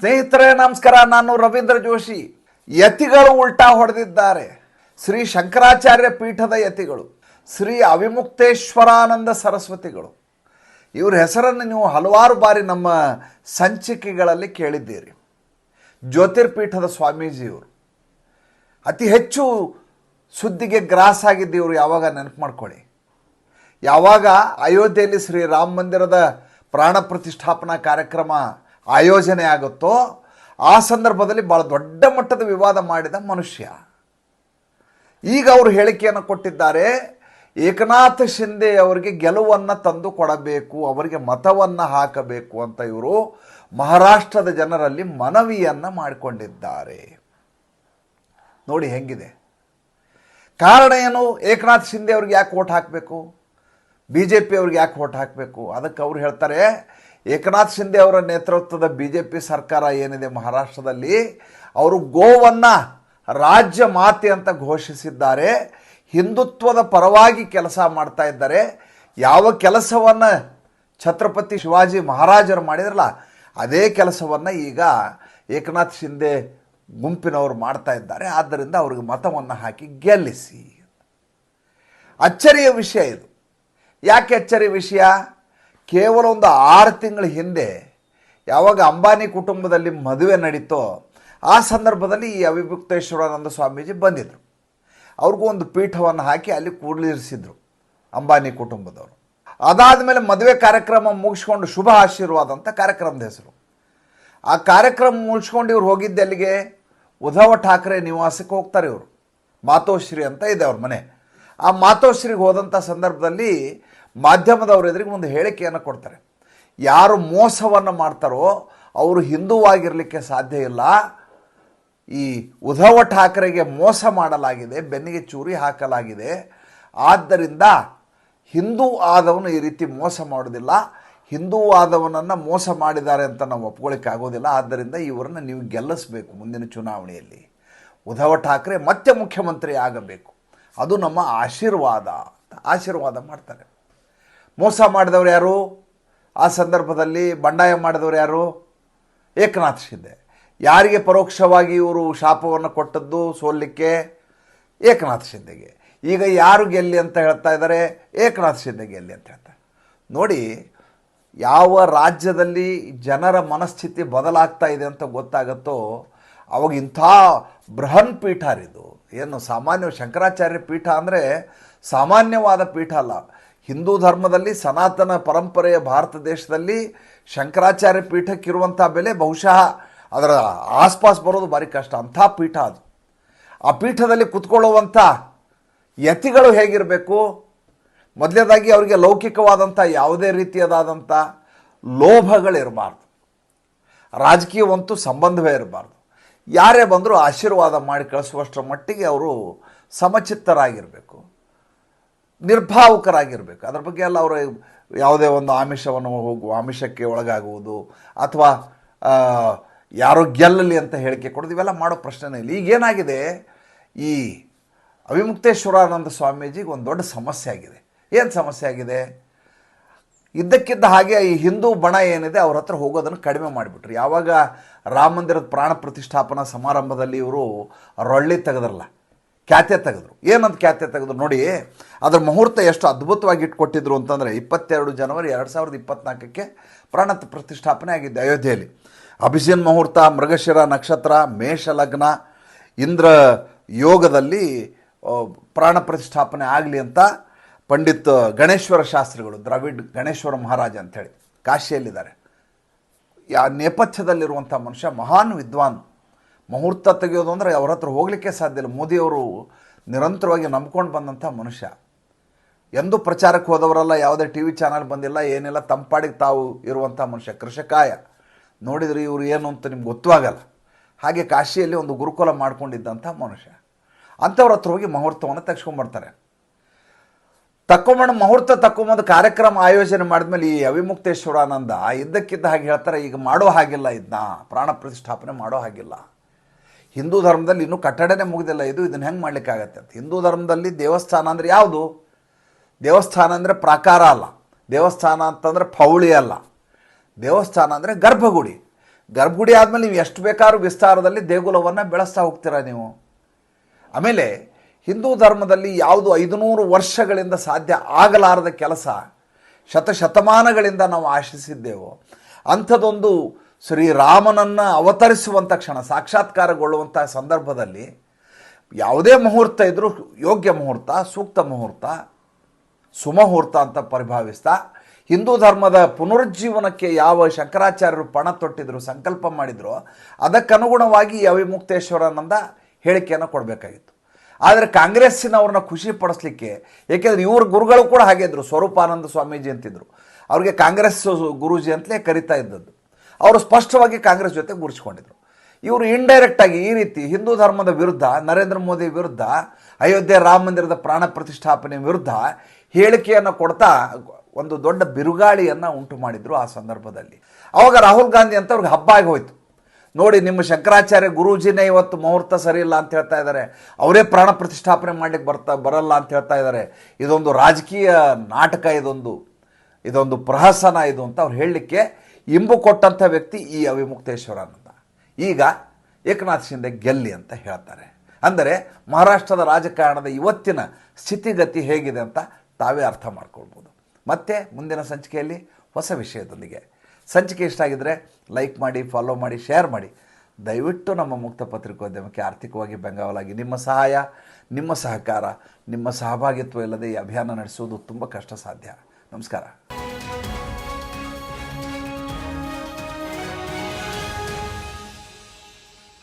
ಸ್ನೇಹಿತರೆ, ನಮಸ್ಕಾರ. ನಾನು ರವೀಂದ್ರ ಜೋಶಿ. ಯತಿಗಳು ಉಲ್ಟಾ ಹೊಡೆದಿದ್ದಾರೆ. ಶ್ರೀ ಶಂಕರಾಚಾರ್ಯ ಪೀಠದ ಯತಿಗಳು, ಶ್ರೀ ಅವಿಮುಕ್ತೇಶ್ವರಾನಂದ ಸರಸ್ವತಿಗಳು. ಇವ್ರ ಹೆಸರನ್ನು ನೀವು ಹಲವಾರು ಬಾರಿ ನಮ್ಮ ಸಂಚಿಕೆಗಳಲ್ಲಿ ಕೇಳಿದ್ದೀರಿ. ಜ್ಯೋತಿರ್ಪೀಠದ ಸ್ವಾಮೀಜಿಯವರು. ಅತಿ ಹೆಚ್ಚು ಸುದ್ದಿಗೆ ಗ್ರಾಸ್ ಆಗಿದ್ದೀವರು ಯಾವಾಗ ನೆನಪು ಮಾಡ್ಕೊಳ್ಳಿ. ಯಾವಾಗ ಅಯೋಧ್ಯೆಯಲ್ಲಿ ಶ್ರೀ ರಾಮ ಮಂದಿರದ ಪ್ರಾಣ ಪ್ರತಿಷ್ಠಾಪನಾ ಕಾರ್ಯಕ್ರಮ ಆಯೋಜನೆ ಆಗುತ್ತೋ ಆ ಸಂದರ್ಭದಲ್ಲಿ ಭಾಳ ದೊಡ್ಡ ಮಟ್ಟದ ವಿವಾದ ಮಾಡಿದ ಮನುಷ್ಯ. ಈಗ ಅವರು ಹೇಳಿಕೆಯನ್ನು ಕೊಟ್ಟಿದ್ದಾರೆ, ಏಕನಾಥ ಶಿಂದೆ ಅವರಿಗೆ ಗೆಲುವನ್ನು ತಂದು ಕೊಡಬೇಕು, ಅವರಿಗೆ ಮತವನ್ನು ಹಾಕಬೇಕು ಅಂತ ಇವರು ಮಹಾರಾಷ್ಟ್ರದ ಜನರಲ್ಲಿ ಮನವಿಯನ್ನು ಮಾಡಿಕೊಂಡಿದ್ದಾರೆ. ನೋಡಿ ಹೆಂಗಿದೆ. ಕಾರಣ ಏನು? ಏಕನಾಥ್ ಶಿಂದೆ ಅವ್ರಿಗೆ ಯಾಕೆ ಓಟ್ ಹಾಕಬೇಕು? ಬಿ ಜೆ ಪಿ ಅವ್ರಿಗೆ ಯಾಕೆ ಓಟ್ ಹಾಕಬೇಕು? ಅದಕ್ಕೆ ಅವ್ರು ಹೇಳ್ತಾರೆ ಏಕನಾಥ್ ಶಿಂದೆ ಅವರ ನೇತೃತ್ವದ ಬಿ ಜೆ ಪಿ ಸರ್ಕಾರ ಏನಿದೆ ಮಹಾರಾಷ್ಟ್ರದಲ್ಲಿ? ಅವರು ಗೋವನ್ನು ರಾಜ್ಯ ಮಾತೆ ಅಂತ ಘೋಷಿಸಿದ್ದಾರೆ. ಹಿಂದುತ್ವದ ಪರವಾಗಿ ಕೆಲಸ ಮಾಡ್ತಾ ಇದ್ದಾರೆ. ಯಾವ ಕೆಲಸವನ್ನು ಛತ್ರಪತಿ ಶಿವಾಜಿ ಮಹಾರಾಜರು ಮಾಡಿದ್ರಲ್ಲ, ಅದೇ ಕೆಲಸವನ್ನು ಈಗ ಏಕನಾಥ್ ಶಿಂದೆ ಗುಂಪಿನವರು ಮಾಡ್ತಾ ಇದ್ದಾರೆ. ಆದ್ದರಿಂದ ಅವ್ರಿಗೆ ಮತವನ್ನು ಹಾಕಿ ಗೆಲ್ಲಿಸಿ. ಅಚ್ಚರಿಯ ವಿಷಯ ಇದು. ಯಾಕೆ ಅಚ್ಚರಿ ವಿಷಯ? ಕೇವಲ ಒಂದು ಆರು ತಿಂಗಳ ಹಿಂದೆ ಯಾವಾಗ ಅಂಬಾನಿ ಕುಟುಂಬದಲ್ಲಿ ಮದುವೆ ನಡೀತೋ ಆ ಸಂದರ್ಭದಲ್ಲಿ ಈ ಅವಿಭುಕ್ತೇಶ್ವರಾನಂದ ಸ್ವಾಮೀಜಿ ಬಂದಿದ್ದರು ಅವ್ರಿಗೂ ಒಂದು ಪೀಠವನ್ನು ಹಾಕಿ ಅಲ್ಲಿ ಕೂಡಲಿರಿಸಿದ್ರು ಅಂಬಾನಿ ಕುಟುಂಬದವರು. ಅದಾದಮೇಲೆ ಮದುವೆ ಕಾರ್ಯಕ್ರಮ ಮುಗಿಸ್ಕೊಂಡು ಶುಭ ಆಶೀರ್ವಾದ ಅಂತ ಕಾರ್ಯಕ್ರಮದ ಹೆಸರು. ಆ ಕಾರ್ಯಕ್ರಮ ಮುಗಿಸ್ಕೊಂಡು ಇವ್ರು ಹೋಗಿದ್ದೆ ಅಲ್ಲಿಗೆ, ಉದ್ಧವ ಠಾಕ್ರೆ ನಿವಾಸಕ್ಕೆ ಹೋಗ್ತಾರೆ ಇವರು. ಮಾತೋಶ್ರೀ ಅಂತ ಇದೆ ಅವ್ರ ಮನೆ. ಆ ಮಾತೋಶ್ರೀಗೆ ಹೋದಂಥ ಸಂದರ್ಭದಲ್ಲಿ ಮಾಧ್ಯಮದವ್ರ ಎದುರಿಗೆ ಒಂದು ಹೇಳಿಕೆಯನ್ನು ಕೊಡ್ತಾರೆ. ಯಾರು ಮೋಸವನ್ನು ಮಾಡ್ತಾರೋ ಅವರು ಹಿಂದೂವಾಗಿರಲಿಕ್ಕೆ ಸಾಧ್ಯ ಇಲ್ಲ. ಈ ಉದ್ಧವ ಠಾಕ್ರೆಗೆ ಮೋಸ ಮಾಡಲಾಗಿದೆ, ಬೆನ್ನಿಗೆ ಚೂರಿ ಹಾಕಲಾಗಿದೆ. ಆದ್ದರಿಂದ ಹಿಂದೂ ಆದವನು ಈ ರೀತಿ ಮೋಸ ಮಾಡೋದಿಲ್ಲ ಹಿಂದೂ ಆದವನನ್ನು ಮೋಸ ಮಾಡಿದ್ದಾರೆ ಅಂತ ನಾವು ಒಪ್ಕೊಳ್ಳಿಕ್ಕೆ ಆಗೋದಿಲ್ಲ. ಆದ್ದರಿಂದ ಇವರನ್ನು ನೀವು ಗೆಲ್ಲಿಸಬೇಕು ಮುಂದಿನ ಚುನಾವಣೆಯಲ್ಲಿ. ಉದ್ಧವ ಠಾಕ್ರೆ ಮತ್ತೆ ಮುಖ್ಯಮಂತ್ರಿ ಆಗಬೇಕು ಅದು ನಮ್ಮ ಆಶೀರ್ವಾದ ಆಶೀರ್ವಾದ ಮಾಡ್ತಾರೆ. ಮೋಸ ಮಾಡಿದವರು ಯಾರು? ಆ ಸಂದರ್ಭದಲ್ಲಿ ಬಂಡಾಯ ಮಾಡಿದವರು ಯಾರು? ಏಕನಾಥ್ ಶಿಂದೆ ಯಾರಿಗೆ ಪರೋಕ್ಷವಾಗಿ ಇವರು ಶಾಪವನ್ನು ಕೊಟ್ಟದ್ದು ಸೋಲಿಕ್ಕೆ ಏಕನಾಥ್ ಶಿಂದೆಗೆ ಈಗ ಯಾರು ಗೆಲ್ಲಿ ಅಂತ ಹೇಳ್ತಾ ಇದ್ದಾರೆ? ಏಕನಾಥ್ ಶಿಂದೆ ಗೆಲ್ಲಿ ಅಂತ ಹೇಳ್ತಾರೆ ನೋಡಿ, ಯಾವ ರಾಜ್ಯದಲ್ಲಿ ಜನರ ಮನಸ್ಥಿತಿ ಬದಲಾಗ್ತಾ ಇದೆ ಅಂತ ಗೊತ್ತಾಗುತ್ತೋ, ಅವಾಗ ಇಂಥ ಬೃಹನ್ ಪೀಠ ಏನು, ಸಾಮಾನ್ಯ ಶಂಕರಾಚಾರ್ಯ ಪೀಠ ಅಂದರೆ ಸಾಮಾನ್ಯವಾದ ಪೀಠ ಅಲ್ಲ. ಹಿಂದೂ ಧರ್ಮದಲ್ಲಿ ಸನಾತನ ಪರಂಪರೆಯ ಭಾರತ ದೇಶದಲ್ಲಿ ಶಂಕರಾಚಾರ್ಯ ಪೀಠಕ್ಕಿರುವಂಥ ಬೆಲೆ ಬಹುಶಃ ಅದರ ಆಸ್ಪಾಸ್ ಬರೋದು ಭಾರಿ ಕಷ್ಟ. ಅಂಥ ಪೀಠ ಅದು. ಆ ಪೀಠದಲ್ಲಿ ಕುತ್ಕೊಳ್ಳುವಂಥ ಯತಿಗಳು ಹೇಗಿರಬೇಕು? ಮೊದಲನೇದಾಗಿ ಅವರಿಗೆ ಲೌಕಿಕವಾದಂಥ ಯಾವುದೇ ರೀತಿಯದಾದಂಥ ಲೋಭಗಳಿರಬಾರ್ದು. ರಾಜಕೀಯವಂತೂ ಸಂಬಂಧವೇ ಇರಬಾರ್ದು. ಯಾರೇ ಬಂದರೂ ಆಶೀರ್ವಾದ ಮಾಡಿ ಕಳಿಸುವಷ್ಟರ ಮಟ್ಟಿಗೆ ಅವರು ಸಮಚಿತ್ತರಾಗಿರಬೇಕು. ನಿರ್ಭಾವುಕರಾಗಿರಬೇಕು. ಅದ್ರ ಬಗ್ಗೆ ಎಲ್ಲ ಅವರು ಯಾವುದೇ ಒಂದು ಆಮಿಷವನ್ನು ಹೋಗುವ ಆಮಿಷಕ್ಕೆ ಒಳಗಾಗುವುದು ಅಥವಾ ಯಾರೋ ಗೆಲ್ಲಲಿ ಅಂತ ಹೇಳಿಕೆ ಕೊಡೋದು ಇವೆಲ್ಲ ಮಾಡೋ ಪ್ರಶ್ನೆನೇ ಇಲ್ಲ. ಈಗೇನಾಗಿದೆ ಈ ಅವಿಮುಕ್ತೇಶ್ವರಾನಂದ ಸ್ವಾಮೀಜಿಗೆ ಒಂದು ದೊಡ್ಡ ಸಮಸ್ಯೆ ಆಗಿದೆ. ಏನು ಸಮಸ್ಯೆ ಆಗಿದೆ? ಇದ್ದಕ್ಕಿದ್ದ ಹಾಗೆ ಈ ಹಿಂದೂ ಬಣ ಏನಿದೆ ಅವ್ರ ಹತ್ರ ಹೋಗೋದನ್ನು ಕಡಿಮೆ ಮಾಡಿಬಿಟ್ರು. ಯಾವಾಗ ರಾಮ ಮಂದಿರದ ಪ್ರಾಣ ಪ್ರತಿಷ್ಠಾಪನಾ ಸಮಾರಂಭದಲ್ಲಿ ಇವರು ರೊಳ್ಳಿ ತೆಗೆದ್ರಲ್ಲ ಖ್ಯಾತೆ ತೆಗೆದ್ರು. ಏನಂತ ಖ್ಯಾತೆ ತೆಗೆದ್ರು ನೋಡಿ, ಅದರ ಮುಹೂರ್ತ ಎಷ್ಟು ಅದ್ಭುತವಾಗಿ ಇಟ್ಕೊಟ್ಟಿದ್ರು ಅಂತಂದರೆ ಇಪ್ಪತ್ತೆರಡು ಜನವರಿ ಎರಡು ಸಾವಿರದ ಇಪ್ಪತ್ನಾಲ್ಕಕ್ಕೆ ಪ್ರಾಣ ಪ್ರತಿಷ್ಠಾಪನೆ ಆಗಿದ್ದೆ ಅಯೋಧ್ಯೆಯಲ್ಲಿ. ಅಭಿಷೇನ್ ಮುಹೂರ್ತ, ಮೃಗಶಿರ ನಕ್ಷತ್ರ ಮೇಷ ಲಗ್ನ ಇಂದ್ರ ಯೋಗದಲ್ಲಿ ಪ್ರಾಣ ಪ್ರತಿಷ್ಠಾಪನೆ ಆಗಲಿ ಅಂತ ಪಂಡಿತ್ ಗಣೇಶ್ವರ ಶಾಸ್ತ್ರಿಗಳು, ದ್ರಾವಿಡ್ ಗಣೇಶ್ವರ ಮಹಾರಾಜ ಅಂಥೇಳಿ ಕಾಶಿಯಲ್ಲಿದ್ದಾರೆ. ಯಾ, ನೇಪಥ್ಯದಲ್ಲಿರುವಂಥ ಮನುಷ್ಯ ಮಹಾನ್ ವಿದ್ವಾನ್. ಮುಹೂರ್ತ ತೆಗೆಯೋದು ಅಂದರೆ ಅವ್ರ ಹತ್ರ ಹೋಗಲಿಕ್ಕೆ ಸಾಧ್ಯ ಇಲ್ಲ. ಮೋದಿಯವರು ನಿರಂತರವಾಗಿ ನಂಬ್ಕೊಂಡು ಬಂದಂಥ ಮನುಷ್ಯ. ಎಂದೂ ಪ್ರಚಾರಕ್ಕೆ ಹೋದವರಲ್ಲ ಯಾವುದೇ ಟಿ ವಿ ಚಾನಲ್ ಬಂದಿಲ್ಲ, ಏನಿಲ್ಲ, ತಂಪಾಡಿಗೆ ತಾವು ಇರುವಂಥ ಮನುಷ್ಯ, ಕೃಷಕಾಯ. ನೋಡಿದರೆ ಇವರು ಏನು ಅಂತ ನಿಮ್ಗೆ ಗೊತ್ತಾಗಲ್ಲ ಹಾಗೆ ಕಾಶಿಯಲ್ಲಿ ಒಂದು ಗುರುಕುಲ ಮಾಡ್ಕೊಂಡಿದ್ದಂಥ ಮನುಷ್ಯ. ಅಂಥವ್ರ ಹತ್ರ ಹೋಗಿ ಮುಹೂರ್ತವನ್ನು ತೆಗೆಸ್ಕೊಂಬರ್ತಾರೆ ತಕ್ಕೊಂಬಣ್ಣ ಮುಹೂರ್ತ ತಕ್ಕೊಂಬಂದು ಕಾರ್ಯಕ್ರಮ ಆಯೋಜನೆ ಮಾಡಿದ್ಮೇಲೆ ಈ ಅವಿಮುಕ್ತೇಶ್ವರಾನಂದ ಇದ್ದಕ್ಕಿದ್ದ ಹಾಗೆ ಹೇಳ್ತಾರೆ, ಈಗ ಮಾಡೋ ಹಾಗಿಲ್ಲ ಇದನ್ನ ಪ್ರಾಣ ಪ್ರತಿಷ್ಠಾಪನೆ ಮಾಡೋ ಹಾಗಿಲ್ಲ. ಹಿಂದೂ ಧರ್ಮದಲ್ಲಿ ಇನ್ನೂ ಕಟ್ಟಡನೇ ಮುಗಿದಿಲ್ಲ. ಇದು ಇದನ್ನು ಹೆಂಗೆ ಮಾಡ್ಲಿಕ್ಕಾಗತ್ತೆ ಅಂತ. ಹಿಂದೂ ಧರ್ಮದಲ್ಲಿ ದೇವಸ್ಥಾನ ಅಂದರೆ ಯಾವುದು? ದೇವಸ್ಥಾನ ಅಂದರೆ ಪ್ರಾಕಾರ ಅಲ್ಲ. ದೇವಸ್ಥಾನ ಅಂತಂದರೆ ಪೌಳಿ ಅಲ್ಲ. ದೇವಸ್ಥಾನ ಅಂದರೆ ಗರ್ಭಗುಡಿ. ಗರ್ಭಗುಡಿ ಆದಮೇಲೆ ನೀವು ಎಷ್ಟು ಬೇಕಾದ್ರೂ ವಿಸ್ತಾರದಲ್ಲಿ ದೇಗುಲವನ್ನು ಬೆಳೆಸ್ತಾ ಹೋಗ್ತೀರಾ ನೀವು. ಆಮೇಲೆ ಹಿಂದೂ ಧರ್ಮದಲ್ಲಿ ಯಾವುದು ಐದುನೂರು ವರ್ಷಗಳಿಂದ ಸಾಧ್ಯ ಆಗಲಾರದ ಕೆಲಸ ಶತಶತಮಾನಗಳಿಂದ ನಾವು ಆಶಿಸಿದ್ದೆವು, ಅಂಥದ್ದೊಂದು ಶ್ರೀರಾಮನನ್ನು ಅವತರಿಸುವಂಥ ಕ್ಷಣ ಸಾಕ್ಷಾತ್ಕಾರಗೊಳ್ಳುವಂಥ ಸಂದರ್ಭದಲ್ಲಿ ಯಾವುದೇ ಮುಹೂರ್ತ ಇದ್ದರೂ ಯೋಗ್ಯ ಮುಹೂರ್ತ, ಸೂಕ್ತ ಮುಹೂರ್ತ, ಸುಮಹೂರ್ತ ಅಂತ ಪರಿಭಾವಿಸ್ತಾ ಹಿಂದೂ ಧರ್ಮದ ಪುನರುಜ್ಜೀವನಕ್ಕೆ ಯಾವ ಶಂಕರಾಚಾರ್ಯರು ಪಣ ತೊಟ್ಟಿದ್ರು, ಸಂಕಲ್ಪ ಮಾಡಿದ್ರು, ಅದಕ್ಕನುಗುಣವಾಗಿ ಅವಿಮುಕ್ತೇಶ್ವರನಂದ ಹೇಳಿಕೆಯನ್ನು ಕೊಡಬೇಕಾಗಿತ್ತು. ಆದರೆ ಕಾಂಗ್ರೆಸ್ಸಿನವ್ರನ್ನ ಖುಷಿ ಪಡಿಸ್ಲಿಕ್ಕೆ, ಏಕೆಂದರೆ ಇವ್ರ ಗುರುಗಳು ಕೂಡ ಹಾಗೆ ಇದ್ದರು ಸ್ವರೂಪಾನಂದ ಸ್ವಾಮೀಜಿ ಅಂತಿದ್ರು. ಅವ್ರಿಗೆ ಕಾಂಗ್ರೆಸ್ ಗುರೂಜಿ ಅಂತಲೇ ಕರಿತಾ ಇದ್ದದ್ದು. ಅವರು ಸ್ಪಷ್ಟವಾಗಿ ಕಾಂಗ್ರೆಸ್ ಜೊತೆ ಗುರುಸ್ಕೊಂಡಿದ್ರು ಇವರು ಇಂಡೈರೆಕ್ಟಾಗಿ ಈ ರೀತಿ ಹಿಂದೂ ಧರ್ಮದ ವಿರುದ್ಧ, ನರೇಂದ್ರ ಮೋದಿ ವಿರುದ್ಧ, ಅಯೋಧ್ಯೆ ರಾಮ ಮಂದಿರದ ಪ್ರಾಣ ಪ್ರತಿಷ್ಠಾಪನೆ ವಿರುದ್ಧ ಹೇಳಿಕೆಯನ್ನು ಕೊಡ್ತಾ ಒಂದು ದೊಡ್ಡ ಬಿರುಗಾಳಿಯನ್ನು ಉಂಟು ಮಾಡಿದ್ರು ಆ ಸಂದರ್ಭದಲ್ಲಿ. ಅವಾಗ ರಾಹುಲ್ ಗಾಂಧಿ ಅಂತ ಅವ್ರಿಗೆ ಹಬ್ಬ ಆಗಿ ಹೋಯ್ತು. ನೋಡಿ, ನಿಮ್ಮ ಶಂಕರಾಚಾರ್ಯ ಗುರೂಜಿನೇ ಇವತ್ತು ಮುಹೂರ್ತ ಸರಿ ಇಲ್ಲ ಅಂತ ಹೇಳ್ತಾ ಇದ್ದಾರೆ. ಅವರೇ ಪ್ರಾಣ ಪ್ರತಿಷ್ಠಾಪನೆ ಮಾಡ್ಲಿಕ್ಕೆ ಬರ್ತಾ, ಬರಲ್ಲ ಅಂತ ಹೇಳ್ತಾ ಇದ್ದಾರೆ. ಇದೊಂದು ರಾಜಕೀಯ ನಾಟಕ, ಇದೊಂದು ಇದೊಂದು ಪ್ರಹಸನ ಇದು ಅಂತ ಅವ್ರು ಹೇಳಲಿಕ್ಕೆ ಇಂಬು ಕೊಟ್ಟಂಥ ವ್ಯಕ್ತಿ ಈ ಅವಿಮುಕ್ತೇಶ್ವರಾನಂದ ಈಗ ಏಕನಾಥ್ ಶಿಂದೆ ಗೆಲ್ಲಿ ಅಂತ ಹೇಳ್ತಾರೆ. ಅಂದರೆ ಮಹಾರಾಷ್ಟ್ರದ ರಾಜಕಾರಣದ ಇವತ್ತಿನ ಸ್ಥಿತಿಗತಿ ಹೇಗಿದೆ ಅಂತ ತಾವೇ ಅರ್ಥ ಮಾಡ್ಕೊಳ್ಬೋದು. ಮತ್ತೆ ಮುಂದಿನ ಸಂಚಿಕೆಯಲ್ಲಿ ಹೊಸ ವಿಷಯದೊಂದಿಗೆ. ಸಂಚಿಕೆ ಇಷ್ಟ ಆಗಿದ್ದರೆ ಲೈಕ್ ಮಾಡಿ, ಫಾಲೋ ಮಾಡಿ, ಶೇರ್ ಮಾಡಿ. ದಯವಿಟ್ಟು ನಮ್ಮ ಮುಕ್ತ ಪತ್ರಿಕೋದ್ಯಮಕ್ಕೆ ಆರ್ಥಿಕವಾಗಿ ಬೆಂಗಾವಲಾಗಿ. ನಿಮ್ಮ ಸಹಾಯ, ನಿಮ್ಮ ಸಹಕಾರ, ನಿಮ್ಮ ಸಹಭಾಗಿತ್ವ ಇಲ್ಲದೆ ಈ ಅಭಿಯಾನ ನಡೆಸುವುದು ತುಂಬ ಕಷ್ಟ ಸಾಧ್ಯ ನಮಸ್ಕಾರ.